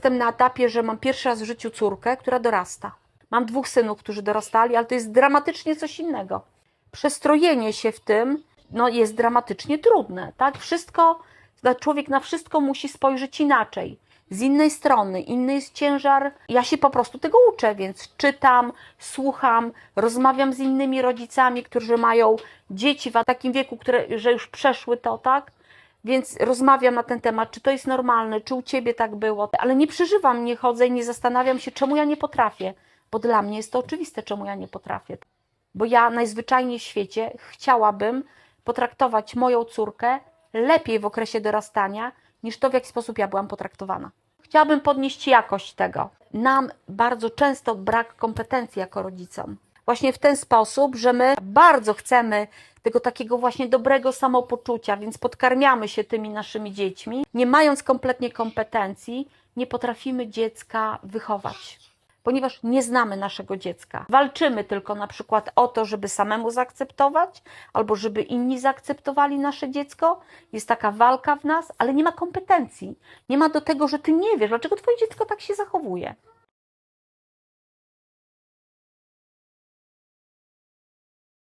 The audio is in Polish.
Jestem na etapie, że mam pierwszy raz w życiu córkę, która dorasta. Mam dwóch synów, którzy dorastali, ale to jest dramatycznie coś innego. Przestrojenie się w tym no, jest dramatycznie trudne. Tak? Wszystko, człowiek na wszystko musi spojrzeć inaczej. Z innej strony, inny jest ciężar. Ja się po prostu tego uczę, więc czytam, słucham, rozmawiam z innymi rodzicami, którzy mają dzieci w takim wieku, które, że już przeszły to, tak? Więc rozmawiam na ten temat, czy to jest normalne, czy u ciebie tak było, ale nie przeżywam, nie chodzę i nie zastanawiam się, czemu ja nie potrafię, bo dla mnie jest to oczywiste, czemu ja nie potrafię. Bo ja najzwyczajniej w świecie chciałabym potraktować moją córkę lepiej w okresie dorastania, niż to, w jaki sposób ja byłam potraktowana. Chciałabym podnieść jakość tego. Nam bardzo często brak kompetencji jako rodzicom. Właśnie w ten sposób, że my bardzo chcemy tego takiego właśnie dobrego samopoczucia, więc podkarmiamy się tymi naszymi dziećmi. Nie mając kompletnie kompetencji, nie potrafimy dziecka wychować, ponieważ nie znamy naszego dziecka. Walczymy tylko na przykład o to, żeby samemu zaakceptować, albo żeby inni zaakceptowali nasze dziecko. Jest taka walka w nas, ale nie ma kompetencji. Nie ma do tego, że ty nie wiesz, dlaczego twoje dziecko tak się zachowuje.